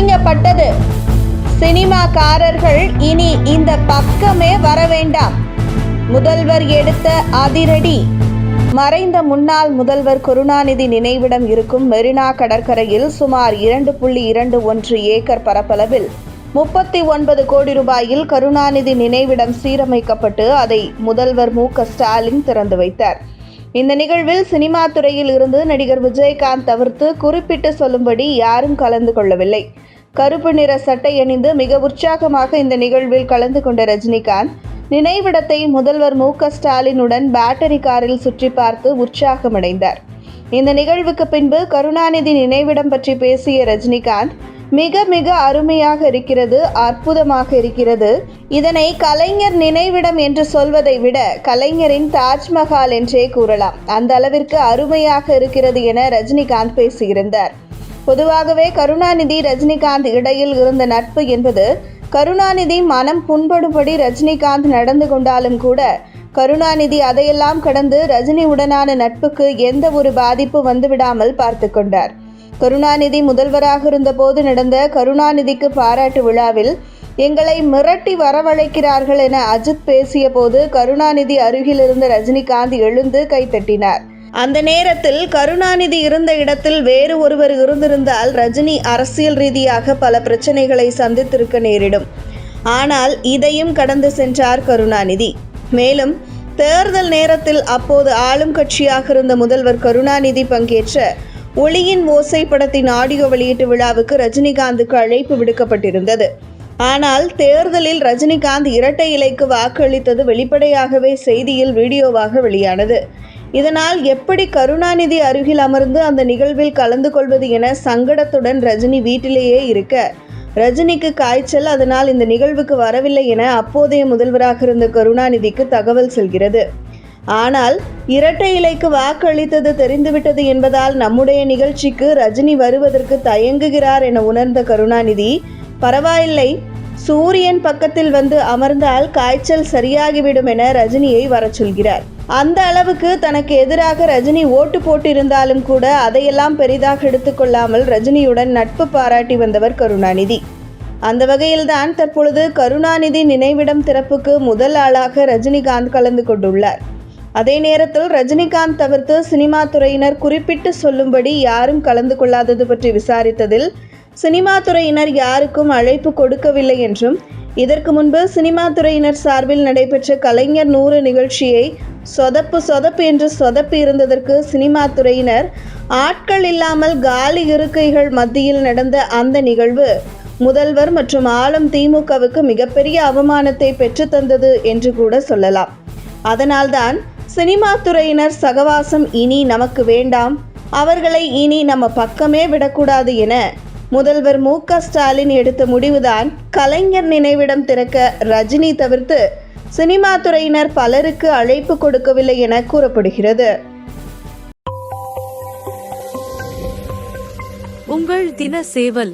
அசிங்கப்பட்டது. சினிமாக்காரர்கள் இனி இந்த பக்கமே வர வேண்டாம். முதல்வர் எடுத்த அதிரடி. மறைந்த முன்னாள் முதல்வர் கருணாநிதி நினைவிடம் இருக்கும் மெரினா கடற்கரையில் சுமார் இரண்டு புள்ளி இரண்டு ஒன்று ஏக்கர் பரப்பளவில் முப்பத்தி ஒன்பது கோடி ரூபாயில் கருணாநிதி நினைவிடம் சீரமைக்கப்பட்டு அதை முதல்வர் மு க ஸ்டாலின் திறந்து வைத்தார். இந்த நிகழ்வில் சினிமா துறையில் இருந்து நடிகர் விஜயகாந்த் தவிர்த்து குறிப்பிட்டு சொல்லும்படி யாரும் கலந்து கொள்ளவில்லை. கருப்பு நிற சட்டை அணிந்து மிக உற்சாகமாக இந்த நிகழ்வில் கலந்து கொண்ட ரஜினிகாந்த் நினைவிடத்தை முதல்வர் மு க ஸ்டாலினுடன் பேட்டரி காரில் சுற்றி பார்த்து உற்சாகமடைந்தார். இந்த நிகழ்வுக்கு பின்பு கருணாநிதி நினைவிடம் பற்றி பேசிய ரஜினிகாந்த் மிக மிக அருமையாக இருக்கிறது அற்புதமாக இருக்கிறது. இதனை கலைஞர் நினைவிடம் என்று சொல்வதை விட கலைஞரின் தாஜ்மஹால் என்றே கூறலாம். அந்த அளவிற்கு அருமையாக இருக்கிறது என ரஜினிகாந்த் பேசியிருந்தார். பொதுவாகவே கருணாநிதி ரஜினிகாந்த் இடையில் இருந்த நட்பு என்பது கருணாநிதி மனம் புண்படும்படி ரஜினிகாந்த் நடந்து கொண்டாலும் கூட கருணாநிதி அதையெல்லாம் கடந்து ரஜினியுடனான நட்புக்கு எந்த ஒரு பாதிப்பு வந்துவிடாமல் பார்த்து கொண்டார். கருணாநிதி முதல்வராக இருந்தபோது நடந்த கருணாநிதிக்கு பாராட்டு விழாவில் எங்களை மிரட்டி வரவழைக்கிறார்கள் என அஜித் பேசிய போது கருணாநிதி அருகில் இருந்த ரஜினிகாந்த் எழுந்து கைத்தட்டினார் அந்த நேரத்தில் கருணாநிதி இருந்த இடத்தில் வேறு ஒருவர் இருந்திருந்தால் ரஜினி அரசியல் ரீதியாக பல பிரச்சனைகளை சந்தித்திருக்க நேரிடும். ஆனால் இதையும் கடந்து சென்றார் கருணாநிதி. மேலும் தேர்தல் நேரத்தில் அப்போது ஆளும் கட்சியாக இருந்த முதல்வர் கருணாநிதி பங்கேற்ற ஒளியின் ஓசை படத்தின் ஆடியோ வெளியீட்டு விழாவுக்கு ரஜினிகாந்துக்கு அழைப்பு விடுக்கப்பட்டிருந்தது. ஆனால் தேர்தலில் ரஜினிகாந்த் இரட்டை இலைக்கு வாக்களித்தது வெளிப்படையாகவே செய்தியில் வீடியோவாக வெளியானது. இதனால் எப்படி கருணாநிதி அருகில் அமர்ந்து அந்த நிகழ்வில் கலந்து கொள்வது என சங்கடத்துடன் ரஜினி வீட்டிலேயே இருக்க ரஜினிக்கு காய்ச்சல் அதனால் இந்த நிகழ்வுக்கு வரவில்லை என அப்போதைய முதல்வராக இருந்த கருணாநிதிக்கு தகவல் செல்கிறது. ஆனால் இரட்டை இலைக்கு வாக்களித்தது தெரிந்துவிட்டது என்பதால் நம்முடைய நிகழ்ச்சிக்கு ரஜினி வருவதற்கு தயங்குகிறார் என உணர்ந்த கருணாநிதி பரவாயில்லை சூரியன் பக்கத்தில் வந்து அமர்ந்தால் காய்ச்சல் சரியாகிவிடும் என ரஜினியை வர சொல்கிறார். அந்த அளவுக்கு தனக்கு எதிராக ரஜினி ஓட்டு போட்டிருந்தாலும் கூட அதையெல்லாம் பெரிதாக எடுத்துக்கொள்ளாமல் ரஜினியுடன் நட்பு பாராட்டி வந்தவர் கருணாநிதி. அந்த வகையில்தான் தற்பொழுது கருணாநிதி நினைவிடம் திறப்புக்கு முதல் ஆளாக ரஜினிகாந்த் கலந்து கொண்டுள்ளார். அதே நேரத்தில் ரஜினிகாந்த் தவிர்த்து சினிமா துறையினர் குறிப்பிட்டு சொல்லும்படி யாரும் கலந்து கொள்ளாதது பற்றி விசாரித்ததில் சினிமா துறையினர் யாருக்கும் அழைப்பு கொடுக்கவில்லை என்றும் இதற்கு முன்பு சினிமா துறையினர் சார்பில் நடைபெற்ற கலைஞர் நூறு நிகழ்ச்சியை சொதப்பு சொதப்பு என்று சொதப்பி இருந்ததற்கு சினிமா துறையினர் ஆட்கள் இல்லாமல் காலி இருக்கைகள் மத்தியில் நடந்த அந்த நிகழ்வு முதல்வர் மற்றும் ஆளும் திமுகவுக்கு மிகப்பெரிய அவமானத்தை பெற்றுத்தந்தது என்று கூட சொல்லலாம். அதனால்தான் சினிமா துறையினர் சகவாசம் இனி நமக்கு வேண்டாம். அவர்களை இனி நம்ம பக்கமே விடக்கூடாது என முதல்வர் மு க ஸ்டாலின் எடுத்த முடிவுதான் கலைஞர் நினைவிடம் திறக்க ரஜினி தவிர்த்து சினிமா துறையினர் பலருக்கு அழைப்பு கொடுக்கவில்லை என கூறப்படுகிறது. உங்கள் தின சேவல்